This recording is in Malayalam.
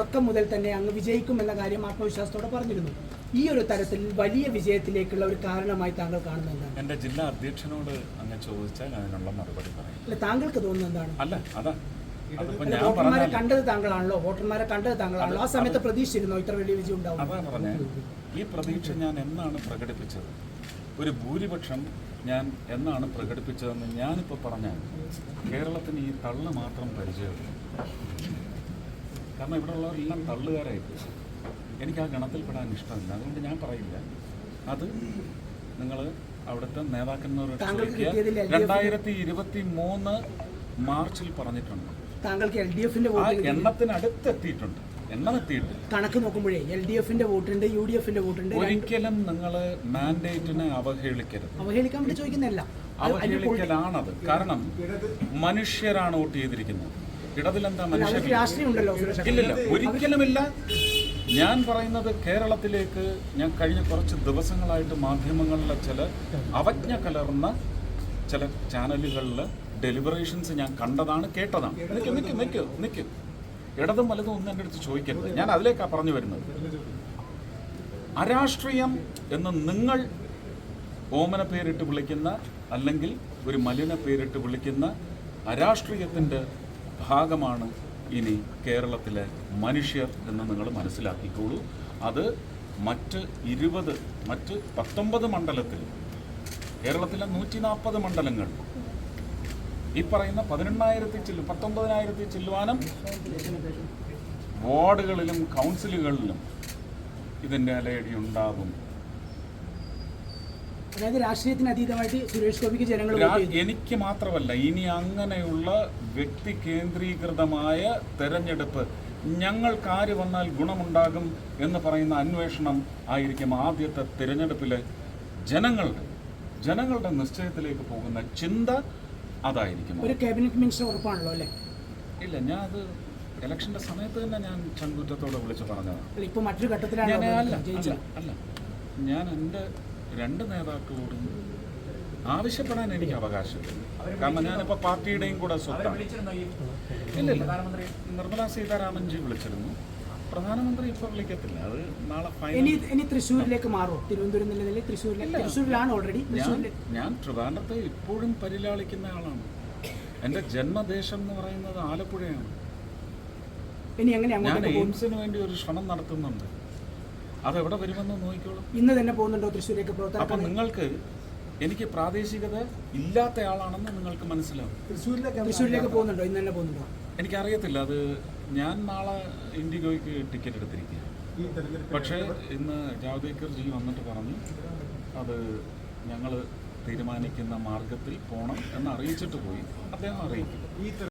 തുടക്കം മുതൽ തന്നെ അങ്ങ് വിജയിക്കുമെന്ന കാര്യം ആത്മവിശ്വാസത്തോടെ പറഞ്ഞിരുന്നു. ഈ ഒരു തരത്തിൽ വലിയ വിജയത്തിലേക്കുള്ള ഒരു കാരണമായി താങ്കൾ കാണുന്നത് എന്റെ ജില്ലാ അധ്യക്ഷനോട് അങ്ങ് ചോദിച്ചാൽ അതിനുള്ള മറുപടി പറയും. അല്ല താങ്കൾക്ക് തോന്നുന്നത് എന്താണ്? അല്ല അതാ. വോട്ടർമാരെ കണ്ടത് താങ്കളാണല്ലോ. വോട്ടർമാരെ കണ്ടത് താങ്കളാണല്ലോ. ആ സമയത്ത് പ്രതീക്ഷിച്ചിരുന്നോ ഇത്ര വലിയ വിജയം ഉണ്ടാവും ഈ പ്രതീക്ഷ ഞാൻ എന്നാണ് പ്രകടിപ്പിച്ചത്? ഒരു ഭൂരിപക്ഷം ഞാൻ എന്നാണ് പ്രകടിപ്പിച്ചതെന്ന് ഞാനിപ്പോൾ പറഞ്ഞാൽ കേരളത്തിന് ഈ തള്ള് മാത്രം പരിചയമുള്ളൂ കാരണം ഇവിടെ ഉള്ളവരെല്ലാം തള്ളുകാരായിട്ട്. എനിക്ക് ആ ഗണത്തിൽപ്പെടാൻ ഇഷ്ടമില്ല. അതുകൊണ്ട് ഞാൻ പറയില്ല. അത് നിങ്ങൾ അവിടുത്തെ നേതാക്കന്മാരോട് രണ്ടായിരത്തി ഇരുപത്തി മൂന്ന് മാർച്ചിൽ പറഞ്ഞിട്ടുണ്ട്. താങ്കൾക്ക് എൽ ഡി എഫിന്റെ എണ്ണത്തിനടുത്ത് എത്തിയിട്ടുണ്ട് എണ്ണം എത്തിയിട്ടുണ്ട് കണക്ക് നോക്കുമ്പോഴേ എൽ ഡി എഫിന്റെ വോട്ടുണ്ട് യു ഡി എഫിന്റെ വോട്ടുണ്ട് ഒരിക്കലും നിങ്ങൾ മാൻഡേറ്റിനെ അവഹേളിക്കരുത്. അവഹേളിക്കാൻ വേണ്ടി ചോദിക്കുന്നില്ല അത് അവഹേളിക്കലാണത്. കാരണം മനുഷ്യരാണ് വോട്ട് ചെയ്തിരിക്കുന്നത്. ഇടതിലെന്താ സുരേഷ് ഇല്ലില്ല ഒരിക്കലുമില്ല. ഞാൻ പറയുന്നത് കേരളത്തിലേക്ക് ഞാൻ കഴിഞ്ഞ കുറച്ച് ദിവസങ്ങളായിട്ട് മാധ്യമങ്ങളിലെ ചില അവജ്ഞ കലർന്ന ചില ചാനലുകളിൽ ഡെലിബറേഷൻസ് ഞാൻ കണ്ടതാണ് കേട്ടതാണ്. നിൽക്കും നിൽക്കും നിൽക്കും നിൽക്കും ഇടതും വലതും ഒന്നും എന്റെ അടുത്ത് ചോദിക്കരുത്. ഞാൻ അതിലേക്കാണ് പറഞ്ഞു വരുന്നത്. അരാഷ്ട്രീയം എന്ന് നിങ്ങൾ ഓമന പേരിട്ട് വിളിക്കുന്ന അല്ലെങ്കിൽ ഒരു മലിന പേരിട്ട് വിളിക്കുന്ന അരാഷ്ട്രീയത്തിന്റെ ഭാഗമാണ് ഇനി കേരളത്തിലെ മനുഷ്യർ എന്ന് നിങ്ങൾ മനസ്സിലാക്കിക്കോളൂ. അത് മറ്റ് ഇരുപത് മറ്റ് പത്തൊമ്പത് മണ്ഡലത്തിൽ കേരളത്തിലെ നൂറ്റി നാൽപ്പത് മണ്ഡലങ്ങൾ ഈ പറയുന്ന പതിനെണ്ണായിരത്തി ചില്ലു പത്തൊമ്പതിനായിരത്തി ചില്ലുവാനും വാർഡുകളിലും കൗൺസിലുകളിലും ഇതിന്റെ അലയടി ഉണ്ടാകും. അതായത് രാഷ്ട്രീയത്തിന് അതീതമായിട്ട് സുരേഷ് ഗോപിക്ക് ജനങ്ങൾ എനിക്ക് മാത്രമല്ല ഇനി അങ്ങനെയുള്ള വ്യക്തി കേന്ദ്രീകൃതമായ തെരഞ്ഞെടുപ്പ് ഞങ്ങൾ ആര് വന്നാൽ ഗുണമുണ്ടാകും എന്ന് പറയുന്ന അന്വേഷണം ആയിരിക്കും ആദ്യത്തെ തിരഞ്ഞെടുപ്പിലെ ജനങ്ങളുടെ ജനങ്ങളുടെ നിശ്ചയത്തിലേക്ക് പോകുന്ന ചിന്ത അതായിരിക്കും ഒരു ക്യാബിനറ്റ് മിനിസ്റ്റർ ഉറപ്പാണല്ലോ അല്ലേ? ഇല്ല ഞാൻ അത് ഇലക്ഷന്റെ സമയത്ത് തന്നെ ഞാൻ ചങ്കുറ്റത്തോടെ വിളിച്ചു പറഞ്ഞതാണ്. ഇപ്പൊ മറ്റൊരു ഘട്ടത്തിലാണ് അല്ല അല്ല. ഞാൻ എന്റെ രണ്ട് നേതാക്കളോടും ആവശ്യപ്പെടാൻ എനിക്ക് അവകാശമില്ല. കാരണം ഞാനിപ്പോൾ പാർട്ടിയുടെയും കൂടെ സ്വത്താണ്. ഇല്ലില്ല. നിർമ്മലാ സീതാരാമൻജി വിളിച്ചിരുന്നു. പ്രധാനമന്ത്രി ഇപ്പൊ വിളിക്കത്തില്ല. അത് നാളെ ഇനി തൃശ്ശൂരിലേക്ക് മാറും? തിരുവനന്തപുരം തൃശ്ശൂരിലേക്ക് തൃശ്ശൂരിലാണ് ഓൾറെഡി ഞാൻ ട്രിവാൻഡ്രത്തെ ഇപ്പോഴും പരിലാളിക്കുന്ന ആളാണ്. എന്റെ ജന്മദേശം എന്ന് പറയുന്നത് ആലപ്പുഴയാണ്. ഞാൻ എയിംസിന് വേണ്ടി ഒരു ശ്രമം നടത്തുന്നുണ്ട്. അതെവിടെ വരുമെന്ന് നോക്കിക്കോളൂ. ഇന്ന് തന്നെ പോകുന്നുണ്ടോ തൃശ്ശൂരേക്ക് അപ്പൊ നിങ്ങൾക്ക് എനിക്ക് പ്രാദേശികത ഇല്ലാത്ത ആളാണെന്ന് നിങ്ങൾക്ക് മനസ്സിലാവും. തൃശ്ശൂരിലേക്ക് തൃശ്ശൂരിലേക്ക് പോകുന്നുണ്ടോ? ഇന്ന് തന്നെ പോകുന്നുണ്ടോ? എനിക്കറിയത്തില്ല. അത് ഞാൻ നാളെ ഇൻഡിഗോയ്ക്ക് ടിക്കറ്റ് എടുത്തിരിക്കുക പക്ഷേ ഇന്ന് ജാവ്ദേക്കർ ജി വന്നിട്ട് പറഞ്ഞു അത് ഞങ്ങൾ തീരുമാനിക്കുന്ന മാർഗത്തിൽ പോകണം എന്ന് അറിയിച്ചിട്ട് പോയി. അദ്ദേഹം അറിയിക്കും.